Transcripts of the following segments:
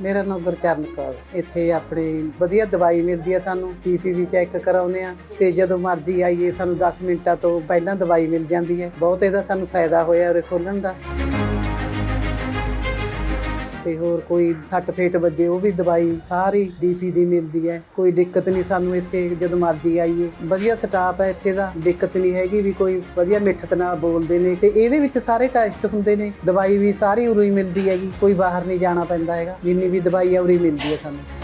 ਮੇਰਾ ਨਾਮ ਗੁਰਚਰਨ ਕੌਰ। ਇੱਥੇ ਆਪਣੇ ਵਧੀਆ ਦਵਾਈ ਮਿਲਦੀ ਹੈ ਸਾਨੂੰ ਬੀਪੀ ਵੀ ਚੈੱਕ ਕਰਾਉਂਦੇ ਆ। ਤੇ ਜਦੋਂ ਮਰਜ਼ੀ ਆਈਏ, ਸਾਨੂੰ 10 ਮਿੰਟਾਂ ਤੋਂ ਪਹਿਲਾਂ ਦਵਾਈ ਮਿਲ ਜਾਂਦੀ ਹੈ। ਬਹੁਤ ਇਹਦਾ ਸਾਨੂੰ ਫਾਇਦਾ ਹੋਇਆ ਉਰੇ ਖੋਲਣ ਦਾ। ਤੇ ਹੋਰ ਕੋਈ ਸੱਟ ਫੇਟ ਵੱਜੇ, ਉਹ ਵੀ ਦਵਾਈ ਸਾਰੀ ਡੀਪੀ ਦੀ ਮਿਲਦੀ ਹੈ। ਕੋਈ ਦਿੱਕਤ ਨਹੀਂ ਸਾਨੂੰ ਇੱਥੇ, ਜਦੋਂ ਮਰਜ਼ੀ ਆਈਏ। ਵਧੀਆ ਸਟਾਫ ਹੈ ਇੱਥੇ ਦਾ, ਦਿੱਕਤ ਨਹੀਂ ਹੈਗੀ ਵੀ ਕੋਈ ਵਧੀਆ ਮਿੱਠਤ ਨਾਲ ਬੋਲਦੇ ਨੇ। ਤੇ ਇਹਦੇ ਵਿੱਚ ਸਾਰੇ ਟੈਸਟ ਹੁੰਦੇ ਨੇ। ਦਵਾਈ ਵੀ ਸਾਰੀ ਉਰੋਂ ਮਿਲਦੀ ਹੈਗੀ, ਕੋਈ ਬਾਹਰ ਨਹੀਂ ਜਾਣਾ ਪੈਂਦਾ ਹੈਗਾ। ਜਿੰਨੀ ਵੀ ਦਵਾਈ ਹੈ ਉਰੀ ਮਿਲਦੀ ਹੈ ਸਾਨੂੰ।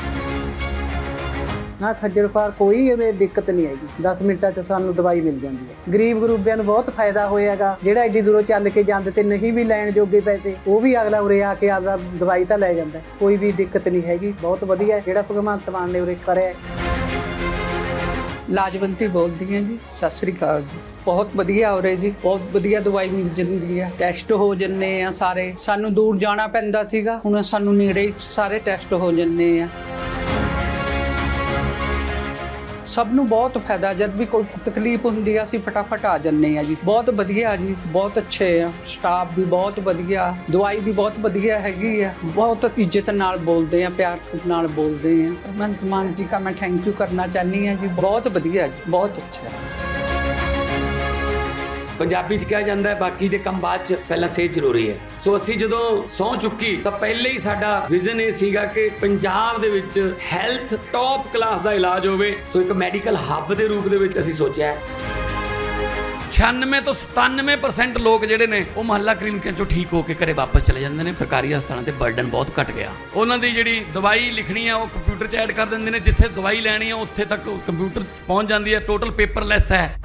ਨਾ ਖੱਜਲ ਖੁਆਰ ਕੋਈ ਇਹਦੇ ਦਿੱਕਤ ਨਹੀਂ ਹੈਗੀ। 10 ਮਿੰਟਾਂ 'ਚ ਸਾਨੂੰ ਦਵਾਈ ਮਿਲ ਜਾਂਦੀ ਹੈ। ਗਰੀਬ ਗਰੂਬਿਆਂ ਨੂੰ ਬਹੁਤ ਫਾਇਦਾ ਹੋਇਆਗਾ। ਜਿਹੜਾ ਐਡੀ ਦੂਰੋਂ ਚੱਲ ਕੇ ਜਾਂਦੇ ਤੇ ਨਹੀਂ ਵੀ ਲੈਣ ਜੋਗੇ ਪੈਸੇ, ਉਹ ਵੀ ਅਗਲਾ ਉਰੇ ਆ ਕੇ ਆਪਦਾ ਦਵਾਈ ਤਾਂ ਲੈ ਜਾਂਦਾ। ਕੋਈ ਵੀ ਦਿੱਕਤ ਨਹੀਂ ਹੈਗੀ। ਬਹੁਤ ਵਧੀਆ ਜਿਹੜਾ ਭਗਵੰਤ ਮਾਨ ਨੇ ਉਰੇ ਕਰਿਆ ਲਾਜਵੰਤੀ ਬੋਲਦੀ ਹਾਂ ਜੀ। ਸਤਿ ਸ੍ਰੀ ਅਕਾਲ ਜੀ। ਬਹੁਤ ਵਧੀਆ ਹੋ ਰਿਹਾ ਜੀ। ਬਹੁਤ ਵਧੀਆ ਦਵਾਈ ਮਿਲ ਜਾਂਦੀ ਹੈ। ਟੈਸਟ ਹੋ ਜੰਨੇ ਆ ਸਾਰੇ। ਸਾਨੂੰ ਦੂਰ ਜਾਣਾ ਪੈਂਦਾ ਸੀਗਾ। ਹੁਣ ਸਾਨੂੰ ਨੇੜੇ ਸਾਰੇ ਟੈਸਟ ਹੋ ਜੰਨੇ ਆ। ਸਭ ਨੂੰ ਬਹੁਤ ਫਾਇਦਾ, ਜਦ ਵੀ ਕੋਈ ਤਕਲੀਫ ਹੁੰਦੀ ਆ, ਅਸੀਂ ਫਟਾਫਟ ਆ ਜੰਨੇ ਆ ਜੀ। ਬਹੁਤ ਵਧੀਆ ਜੀ, ਬਹੁਤ ਅੱਛੇ ਆ। ਸਟਾਫ ਵੀ ਬਹੁਤ ਵਧੀਆ, ਦਵਾਈ ਵੀ ਬਹੁਤ ਵਧੀਆ ਹੈਗੀ ਆ। ਬਹੁਤ ਇੱਜ਼ਤ ਨਾਲ ਬੋਲਦੇ ਆ, ਪਿਆਰ ਨਾਲ ਬੋਲਦੇ ਆ। ਭਗਵੰਤ ਮਾਨ ਜੀ ਦਾ ਮੈਂ ਥੈਂਕ ਯੂ ਕਰਨਾ ਚਾਹਨੀ ਆ ਜੀ। ਬਹੁਤ ਵਧੀਆ ਜੀ, ਬਹੁਤ ਅੱਛਾ। ਪੰਜਾਬੀ ਚ ਕਿਹਾ ਜਾਂਦਾ ਹੈ, ਬਾਕੀ ਦੇ ਕੰਮ ਬਾਅਦ ਚ ਪਹਿਲਾਂ ਸਿਹਤ ਜ਼ਰੂਰੀ ਹੈ। ਸੋ ਅਸੀਂ ਜਦੋਂ ਸੌ ਚੁੱਕੀ, ਤਾਂ ਪਹਿਲੇ ਹੀ ਸਾਡਾ ਵਿਜ਼ਨ ਇਹ ਸੀਗਾ ਕਿ ਪੰਜਾਬ ਦੇ ਵਿੱਚ ਹੈਲਥ ਟੌਪ ਕਲਾਸ ਦਾ ਇਲਾਜ ਹੋਵੇ। ਸੋ ਇੱਕ ਮੈਡੀਕਲ ਹੱਬ ਦੇ ਰੂਪ ਦੇ ਵਿੱਚ ਅਸੀਂ ਸੋਚਿਆ ਹੈ। 96 ਤੋਂ 97% ਲੋਕ ਜਿਹੜੇ ਨੇ, ਉਹ ਮਹੱਲਾ ਕਲੀਨਿਕਾਂ ਚੋਂ ਠੀਕ ਹੋ ਕੇ ਘਰੇ ਵਾਪਸ ਚਲੇ ਜਾਂਦੇ ਨੇ। ਸਰਕਾਰੀ ਹਸਪਤਾਲਾਂ ਤੇ ਬਰਡਨ ਬਹੁਤ ਘਟ ਗਿਆ। ਉਹਨਾਂ ਦੀ ਜਿਹੜੀ ਦਵਾਈ ਲਿਖਣੀ ਆ ਉਹ ਕੰਪਿਊਟਰ 'ਚ ਐਡ ਕਰ ਦਿੰਦੇ ਨੇ। ਜਿੱਥੇ ਦਵਾਈ ਲੈਣੀ ਆ ਉੱਥੇ ਤੱਕ ਕੰਪਿਊਟਰ ਪਹੁੰਚ ਜਾਂਦੀ ਹੈ। ਟੋਟਲ ਪੇਪਰਲੈਸ ਹੈ।